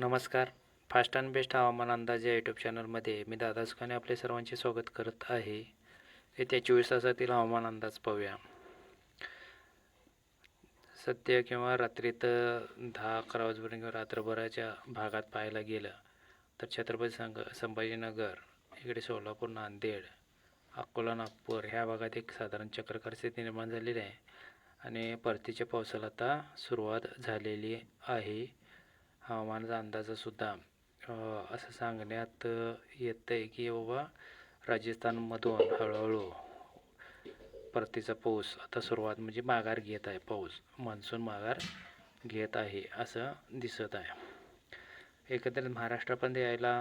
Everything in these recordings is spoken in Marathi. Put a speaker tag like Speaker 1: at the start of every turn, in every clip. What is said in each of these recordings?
Speaker 1: नमस्कार. फास्ट अँड बेस्ट हवामान अंदाज या यूट्यूब चॅनलमध्ये मी दादा सुखाने आपले सर्वांचे स्वागत करत आहे. येत्या चोवीस तासातील हवामान अंदाज पाहूया. सध्या किंवा रात्रीत दहा अकरा वाजपर्यंत किंवा रात्रभराच्या भागात पाहायला गेलं तर छत्रपती संग संभाजीनगर इकडे सोलापूर नांदेड अकोला नागपूर ह्या भागात एक साधारण चक्रकार स्थिती निर्माण झालेली आहे. आणि परतीच्या पावसाला आता सुरुवात झालेली आहे. हवामानाचा अंदाजसुद्धा असं सांगण्यात येतं आहे की बाबा राजस्थानमधून हळूहळू परतीचा पाऊस आता सुरुवात म्हणजे माघार घेत आहे. पाऊस मान्सून माघार घेत आहे असं दिसत आहे. एकंदरीत पण यायला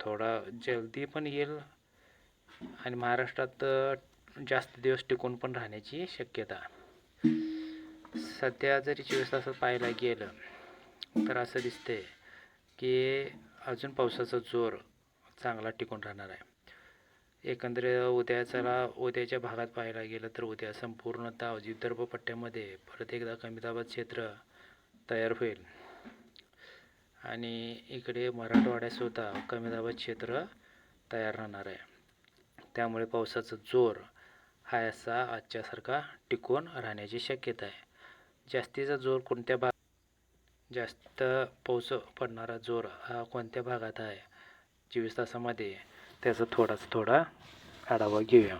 Speaker 1: थोडा जलदी पण येईल आणि महाराष्ट्रात जास्त दिवस टिकून पण राहण्याची शक्यता. सध्या जरी चोवीस तासात पाहायला गेलं तर असं दिसते की अजून पावसाचा जोर चांगला टिकून राहणार आहे. एकंदरीत उद्याचा उद्याच्या भागात पाहायला गेलं तर उद्या संपूर्णतः विदर्भ पट्ट्यामध्ये परत एकदा कमी दाबात क्षेत्र तयार होईल. आणि इकडे मराठवाड्यातसुद्धा कमी दाबात क्षेत्र तयार राहणार आहे. त्यामुळे पावसाचा जोर हा असा आजच्यासारखा टिकून राहण्याची शक्यता आहे. जास्तीचा जोर कोणत्या भाग जास्त पाऊस पडणारा जोर हा कोणत्या भागात आहे? चोवीस तासामध्ये त्याचा थोडासा थोडा आढावा घेऊया.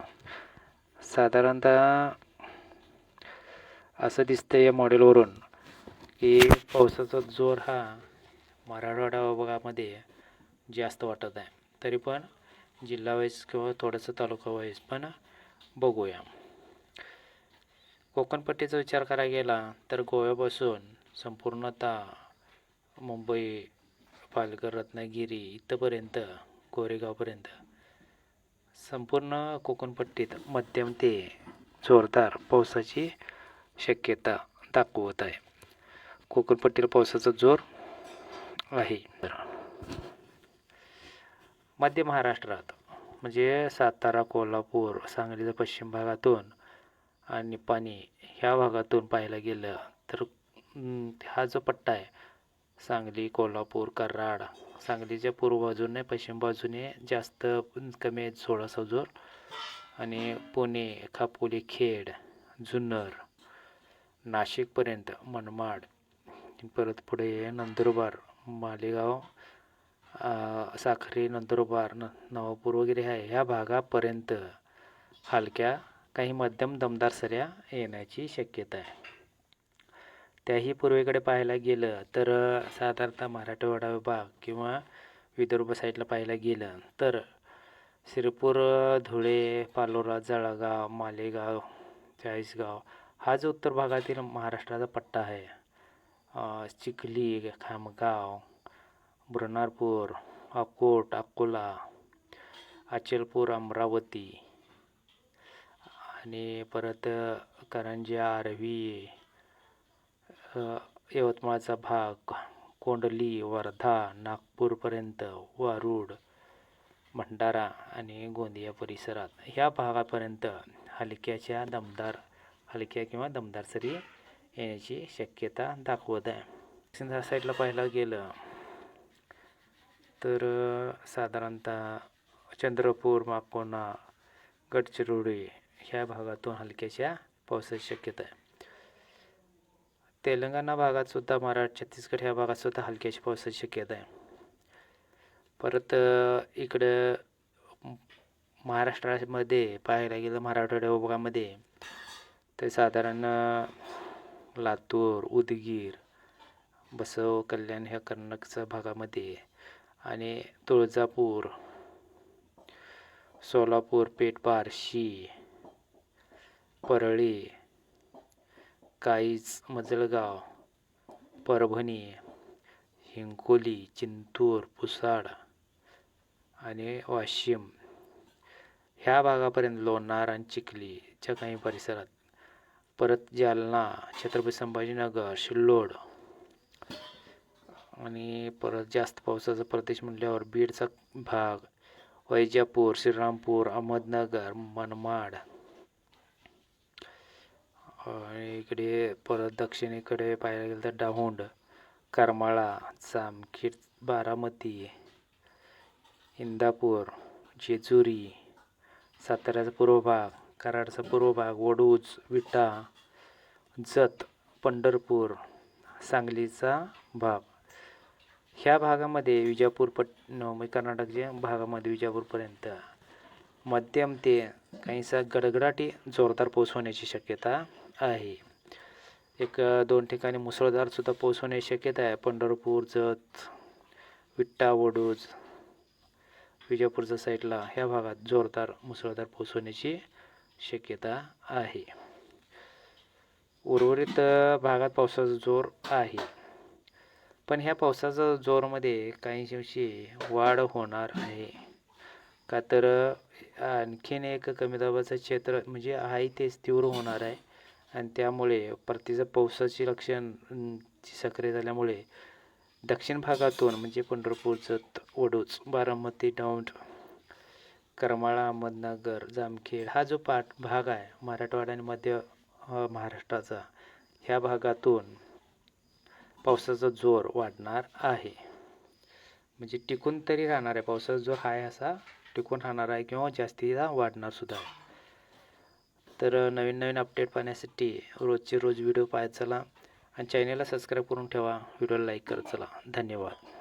Speaker 1: साधारणतः असं दिसतं या मॉडेलवरून की पावसाचा जोर हा मराठवाडा विभागामध्ये जास्त वाटत आहे. तरी पण जिल्हा वाईज किंवा थोडंसं तालुका वाईज पण बघूया. कोकणपट्टीचा विचार करायला गेला तर गोव्यापासून संपूर्णतः मुंबई पालघर रत्नागिरी इथंपर्यंत गोरेगावपर्यंत संपूर्ण कोकणपट्टीत मध्यम ते जोरदार पावसाची शक्यता दाखवत आहे. कोकणपट्टीला पावसाचा जोर आहे. मध्य महाराष्ट्रात म्हणजे सातारा कोल्हापूर सांगलीच्या पश्चिम भागातून आणि पाणी ह्या भागातून पाहायला गेलं तर हा जो पट्टा आहे सांगली कोल्हापूर कराड सांगलीच्या पूर्व बाजूने पश्चिम बाजूने जास्त कमी आहेत सोळा सजोर आणि पुणे खापोली खेड जुन्नर नाशिकपर्यंत मनमाड परत पुढे नंदुरबार मालेगाव साखरी नंदुरबार न नवापूर वगैरे आहे ह्या भागापर्यंत हलक्या काही मध्यम दमदार सऱ्या येण्याची शक्यता आहे. त्याही पूर्वेकडे पाहायला गेलं तर साधारणतः मराठवाडा विभाग किंवा विदर्भ साईडला पाहायला गेलं तर श्रीपूर धुळे पालोरा जळगाव मालेगाव चाळीसगाव हा जो उत्तर भागातील महाराष्ट्राचा पट्टा आहे चिखली खामगाव ब्रणारपूर अकोट अकोला अचलपूर अमरावती आणि परत करंजा आर्वी यवतमाळचा भाग कोंडली वर्धा नागपूरपर्यंत वारूड भंडारा आणि गोंदिया परिसरात. ह्या भागापर्यंत हलक्याच्या दमदार हलक्या किंवा दमदार सरी येण्याची शक्यता दाखवत आहे. सिंधा साईडला पाहायला गेलं तर साधारणतः चंद्रपूर माकोना गडचिरोली ह्या भागातून हलक्याच्या पावसाची शक्यता आहे. तेलंगणा भागात सुद्धा छत्तीसगड ह्या भागात सुद्धा हलक्याची पावसाची शक्यता आहे. परत इकडं महाराष्ट्रामध्ये पाहायला गेलं मराठवाड्या विभागामध्ये ते साधारण लातूर उदगीर बसव कल्याण ह्या कर्नाटकच्या भागामध्ये आणि तुळजापूर सोलापूर पेठ बार्शी परळी काईज मजलगाव परभणी हिंगोली चिंतूर पुसाड आणि वाशिम ह्या भागापर्यंत लोणार आणि चिखलीच्या काही परिसरात. परत जालना छत्रपती संभाजीनगर शिल्लोड आणि परत जास्त पावसाचा प्रदेश म्हटल्यावर बीडचा भाग वैजापूर श्रीरामपूर अहमदनगर मनमाड आणि इकडे परत दक्षिणेकडे पाहायला गेलं तर डाहोंड करमाळा जामखेड बारामती इंदापूर जेजुरी साताऱ्याचा पूर्व भाग कराडचा पूर्व भाग वडूज विटा जत पंढरपूर सांगलीचा भाग. ह्या भागामध्ये विजापूर पट म्हणजे कर्नाटकच्या भागामध्ये विजापूरपर्यंत मध्यम ते काहीसा गडगडाटी जोरदार पाऊस होण्याची शक्यता आहे. एक दोन ठिकाणी मुसळधारसुद्धा पाऊस होण्याची शक्यता आहे. पंढरपूर जत विट्टा वडूज विजापूरच्या साईडला ह्या भागात जोरदार मुसळधार पाऊस होण्याची शक्यता आहे. उर्वरित भागात पावसाचा जोर आहे. पण ह्या पावसाचा जोरमध्ये काही दिवशी वाढ होणार आहे. का तर आणखीन एक कमी दाबाचं क्षेत्र म्हणजे आहे तेच तीव्र होणार आहे. आणि त्यामुळे परतीचं पावसाची लक्षण सक्रिय झाल्यामुळे दक्षिण भागातून म्हणजे पंढरपूर जत वडूज बारामती दौंड करमाळा अहमदनगर जामखेड हा जो पाठ भाग आहे मराठवाडा आणि मध्य महाराष्ट्राचा ह्या भागातून पावसाचा जोर वाढणार आहे. म्हणजे टिकून तरी राहणार आहे. पावसाचा जोर आहे असा टिकून राहणार आहे किंवा जास्तीला वाढणार सुद्धा आहे. तर नवीन नवीन अपडेट पाहण्यासाठी रोजचे रोज व्हिडिओ पाहत चला. आणि चॅनेलला सबस्क्राईब करून ठेवा. व्हिडिओला लाईक करत चला. धन्यवाद.